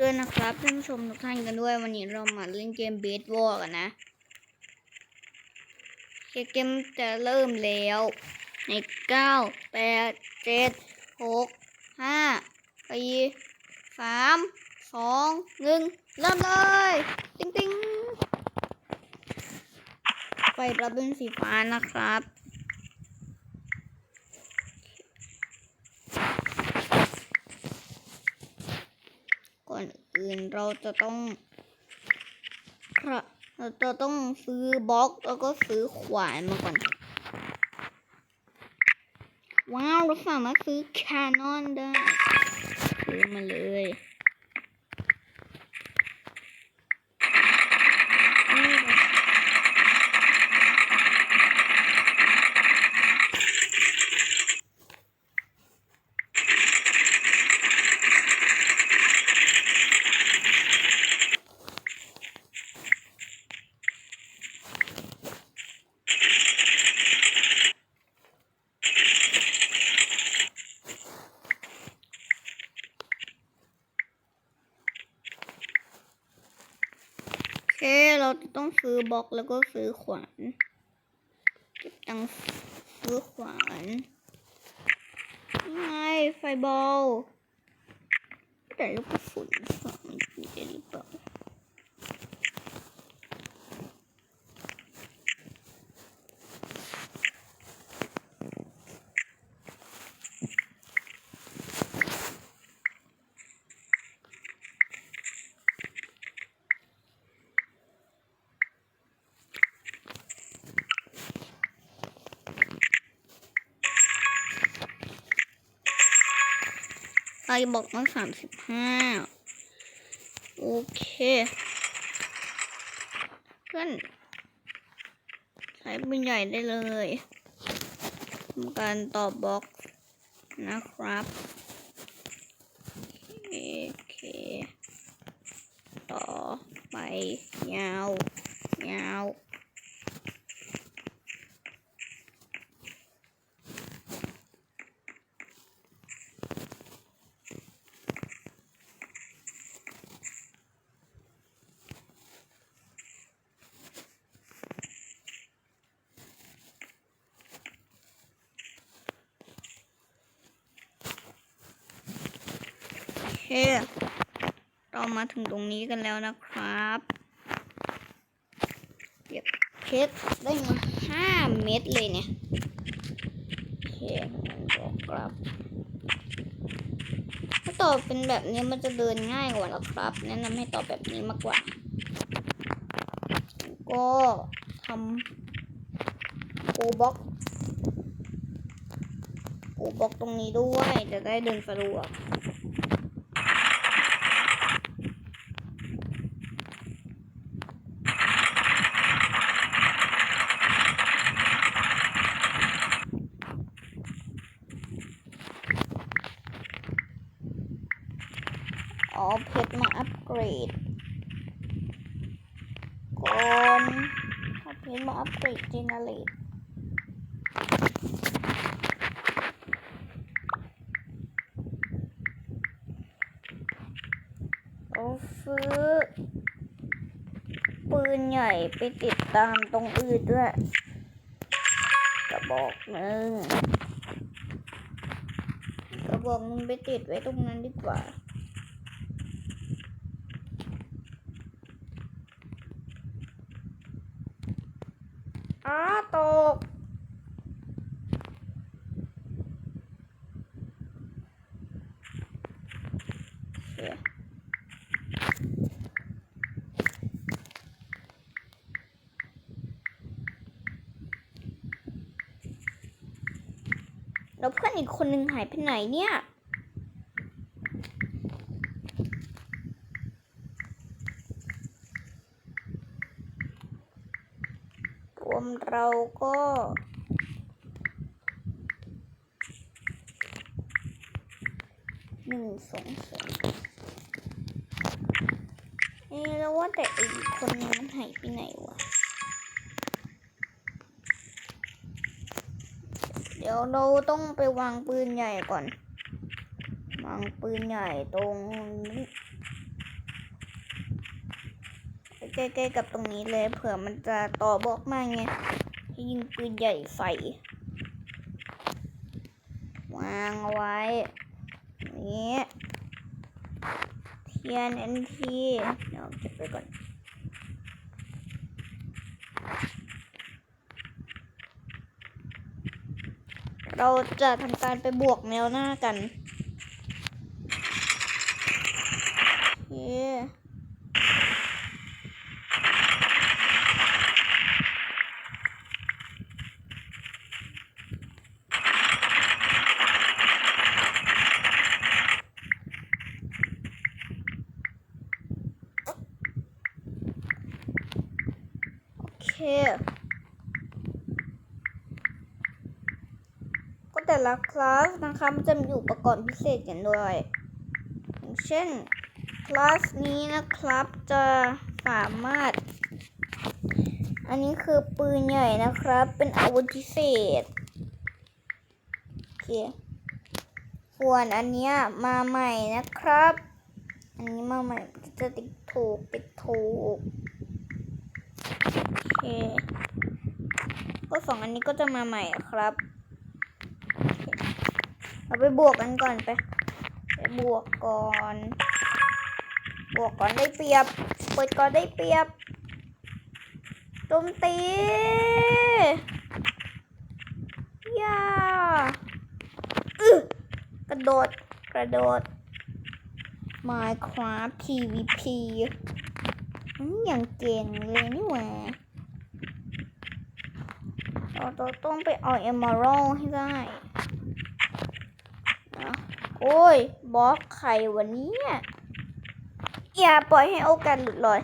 ด้วยนะครับท่านผู้ชมทุกท่านกันด้วยวันนี้เรามาเล่นเกมเบสบอลกันนะเกมจะเริ่มแล้ว ในเก้าแปดเจ็ดหกห้าสี่สามสองหนึ่งเริ่มเลย ติ๊งติ๊งไฟรับเป็นสีฟ้านะครับ ก่ อื่นเราจะต้องครับเราจะต้องซื้อบล็อกแล้วก็ซื้อขวานมาก่อน ว้าวเราสามารถซื้อแคนนอนได้ซื้อมาเลยนี่เลยโอเค เราจะ ต้องซื้อบล็อกแล้วก็ซื้อขวานเก็บตังค์ซื้อขวานไงไฟบอลแต่ลูกกระสุนสองมันมีได้หรือเปล่า บอกมาสามสิบห้าโอเคเพื่อนใช้ปืนใหญ่ได้เลยทำการต่อบล็อกนะครับโอเค ต่อไปยาวโอ เค เรามาถึงตรงนี้กันแล้วนะครับเก็บเพชรได้มาห้าเม็ดเลยเนี่ยเคงั้นก็กลับ ถ้าตอบเป็นแบบนี้มันจะเดินง่ายกว่านะครับ แนะนำให้ตอบแบบนี้มากกว่า ก็ทำปูบล็อกปูบล็อกตรงนี้ด้วยจะได้เดินสะดวก เอาเพชรมาอัปเกรดก่อนเอาเพชรมาอัปเกรดเจเนเรตเอาซื้อปืนใหญ่ไปติดตามตรงอื่นด้วยกระบอกหนึ่งกระบอกหนึ่งไปติดไว้ตรงนั้นดีกว่า อ้า ตกโอเคแล้วเพื่อนอีกคนหนึ่งหายไปไหนเนี่ย รวม เราก็ หนึ่งสองสามเอ๊แล้วว่าแต่อีกคนนึงมันหายไปไหนวะ เดี๋ยวเราต้องไปวางปืนใหญ่ก่อน วางปืนใหญ่ตรงนี้ใกล้ๆกับตรงนี้เลยเผื่อมันจะต่อบล็อกมาไง ยิงปืนใหญ่ใส่ วางเอาไว้นี้เทียน NT เดี๋ยวเก็บไปก่อนเราจะทำการไปบวกแนวหน้ากัน เค ก็แต่ละคลาสนะคะมันจะมีอุปกรณ์พิเศษกันด้วยอย่างเช่นคลาสนี้นะครับจะสามารถ อันนี้คือปืนใหญ่นะครับ เป็นอาวุธพิเศษโอเคส่วนอันเนี้ยมาใหม่นะครับ อันนี้มาใหม่จะติดถูกปิดถูก โอเคก็สองอันนี้ก็จะมาใหม่ครับ เราไปบวกกันก่อนไปไปบวกก่อน บวกก่อนได้เปรียบ เปิดก่อนได้เปรียบโจมตีย่าอึกระโดด กระโดด Minecraft PVP อืมอย่างเก่งเลยนี่หว่าเราต้องไปเอาเอมอรัลให้ได้อะโอ้ยบล็อกใครวันนี้อย่าปล่อยให้โอกาสหลุดลอย